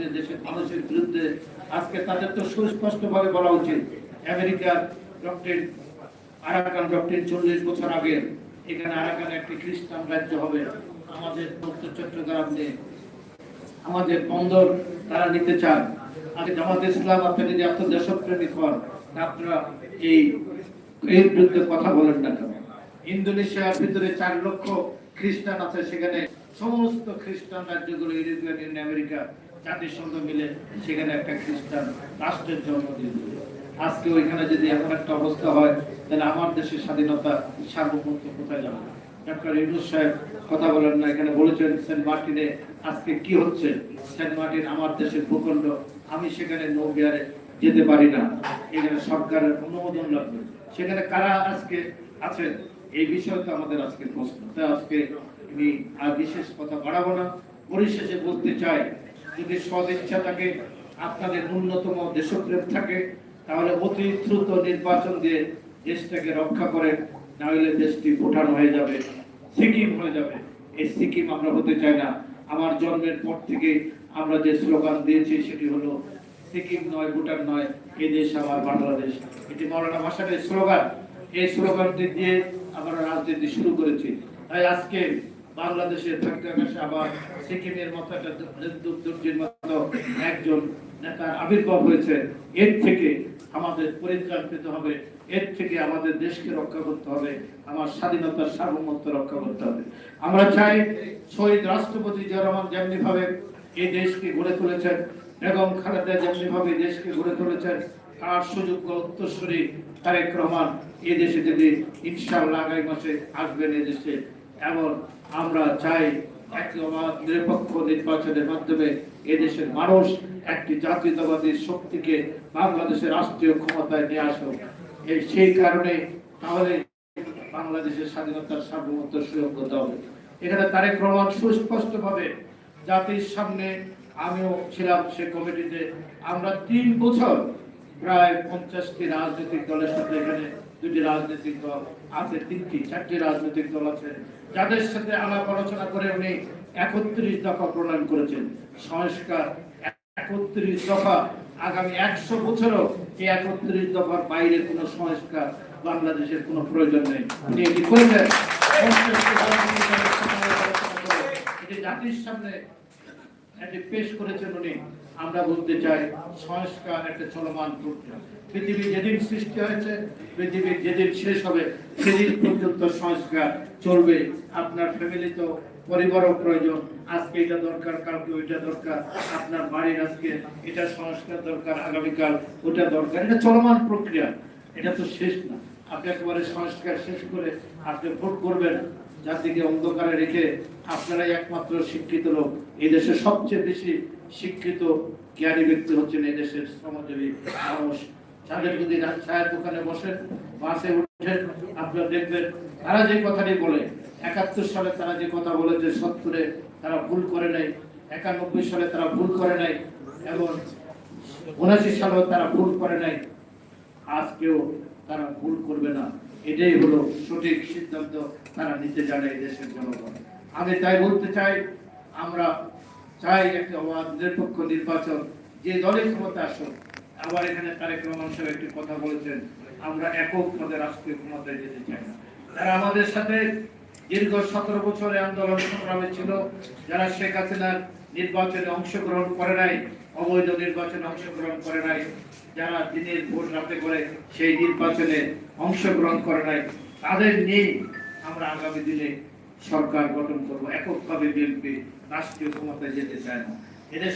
বিরুদ্ধে দেশের মানুষের বিরুদ্ধে আজকে তাদের তো সুস্পষ্টভাবে বলা উচিত, আমেরিকার ডক্টর আরাকান ডক্টর চল্লিশ বছর আগে এখানে আরাকান একটি খ্রিস্টান রাজ্য হবে, আমাদের উত্তর চট্টগ্রাম নিয়ে আমাদের বন্দর তারা নিতে চান আজকে জামাত ইসলাম, আপনি যদি এত দেশপ্রেমিক হন, আপনারা এই এর বিরুদ্ধে কথা বলেন না কেন? ইন্দোনেশিয়ার ভিতরে চার লক্ষ খ্রিস্টান আছে, সেখানে সমস্ত খ্রিস্টান রাজ্যগুলো, ইউরোপিয়ান ইউনিয়ন, আমেরিকা জাতিসংঘ মিলে সেখানে একটা খ্রিস্টান রাষ্ট্রের জন্ম দিল। আজকে ওইখানে যদি এমন একটা অবস্থা হয়, তাহলে আমার দেশের স্বাধীনতা সার্বভৌমত্ব কোথায় যাবে ডক্টর ইউনুস সাহেব কথা বলেন না, এখানে বলেছেন সেন্ট মার্টিনে আজকে কি হচ্ছে? সেন্ট মার্টিন আমার দেশের ভূখণ্ড, আমি সেখানে নৌ বিহারে যেতে পারি না। এখানে সরকারের অনুমোদন লাগবে। সেখানে কারা আজকে আছেন? এই বিষয়ে তো আমাদের আজকে প্রশ্ন। তাই আজকে আমি আর বিশেষ কথা বাড়াবো না। পরিশেষে বলতে চাই যদি সদিচ্ছা থাকে, আপনাদের ন্যূনতম দেশপ্রেম থাকে, তাহলে অতি দ্রুত নির্বাচন দিয়ে দেশটাকে রক্ষা করেন না হলে দেশটি ভুটান হয়ে যাবে, সিকিম হয়ে যাবে। এই সিকিম আমরা হতে চাই না। আমার জন্মের পর থেকে আমরা যে স্লোগান দিয়েছি, সেটি হলো, সিকিম নয়, ভুটান নয়, এ দেশ আমার বাংলাদেশ। এটি মৌলানা ভাসানের স্লোগান। এই স্লোগানটি দিয়ে আমরা রাজনীতি শুরু করেছি। তাই আজকে বাংলাদেশের আবার সিকিমের মতো একটা মতো একজন নেতার আবির্ভাব হয়েছে। এর থেকে আমাদের পরিত্রাণ পেতে হবে। এর থেকে আমাদের দেশকে রক্ষা করতে হবে। আমার স্বাধীনতার সার্বভৌমত্ব রক্ষা করতে হবে। আমরা চাই শহীদ রাষ্ট্রপতি জিয়া রহমান যেমনি ভাবে এই দেশকে গড়ে তুলেছেন, বেগম খালেদা যেমনি ভাবে দেশকে গড়ে তুলেছেন, তার সুযোগ্য উত্তরসূরি তারেক রহমান এই দেশে যদি ইনশাআল্লাহ আগামী মাসে আসবেন এই এমন আমরা চাই নিরপেক্ষ নির্বাচনের মাধ্যমে এদেশের মানুষ একটি জাতীয়তাবাদী শক্তিকে বাংলাদেশের রাষ্ট্রীয় ক্ষমতায় নিয়ে আসুক। এই সেই কারণে তাহলে বাংলাদেশের স্বাধীনতার সার্বভৌমত্ব হতে হবে। এখানে তারেক রহমান সুস্পষ্ট ভাবে জাতির সামনে আমিও ছিলাম সে কমিটিতে। আমরা তিন বছর প্রায় পঞ্চাশটি রাজনৈতিক দলের সাথে এখানে দুটি রাজনৈতিক দল আছে, তিনটি, চারটি রাজনৈতিক দল আছে। যাদের সাথে আলাপ আলোচনা করে উনি একত্রিশ দফা প্রণয়ন করেছেন। সংস্কার একত্রিশ দফা। আগামী একশো বছরও এই একত্রিশ দফার বাইরে কোনো সংস্কার বাংলাদেশের কোনো প্রয়োজন নেই। উনি এটি করেছেন। এটি জাতির সামনে এটি পেশ করেছেন উনি। আমরা বলতে চাই, সংস্কার একটা চলমান প্রক্রিয়া। পৃথিবী যেদিন সৃষ্টি হয়েছে, পৃথিবী যেদিন শেষ হবে, সেদিন পর্যন্ত সংস্কার চলবে। আপনার ফ্যামিলি তো পরিবারও প্রয়োজন। আজকে এটা দরকার, কালকে ওইটা দরকার। আপনার বাড়ির আজকে এটা সংস্কার দরকার, আগামীকাল ওটা দরকার। এটা চলমান প্রক্রিয়া। এটা তো শেষ না। আপনি একেবারে সংস্কার শেষ করে আপনি ভোট করবেন, যার দিকে অন্ধকারে রেখে আপনারাই একমাত্র শিক্ষিত লোক। এই দেশে সবচেয়ে বেশি শিক্ষিত, জ্ঞানী ব্যক্তি হচ্ছেন এই দেশের শ্রমজীবী মানুষ। যাদের যদি রা- চায়ের দোকানে বসেন, বাসে উঠেন, আপনারা দেখবেন তারা যে কথাটি বলে, একাত্তর সালে তারা যে কথা বলেছে সত্তরে তারা ভুল করে নাই একানব্বই সালে তারা ভুল করে নাই এবং উনাশি সালেও তারা ভুল করে নাই আজকেও তারা ভুল করবে না। এটাই হলো সঠিক সিদ্ধান্ত তারা নিতে জানে এই দেশের জনগণ। আমি তাই বলতে চাই, আমরা চাই একটা অবাধ নিরপেক্ষ নির্বাচন, যে দলের ক্ষমতা আসুক। আবার এখানে তারেক রহমান সাহেব একটি কথা বলেছেন, আমরা একক পদে রাষ্ট্রীয় ক্ষমতায় যেতে চাই না। তারা আমাদের সাথে দীর্ঘ সতেরো বছরে আন্দোলন সংগ্রামে ছিল, যারা শেখ হাসিনার নির্বাচনে অংশগ্রহণ করে নাই, অবৈধ নির্বাচনে অংশগ্রহণ করে নাই, যারা দিনের ভোট রাতে করে সেই নির্বাচনে অংশগ্রহণ করে নাই, তাদের নিয়ে আমরা আগামী দিনে সরকার গঠন করব, এককভাবে বিএনপি রাষ্ট্রীয় ক্ষমতায় যেতে চায় না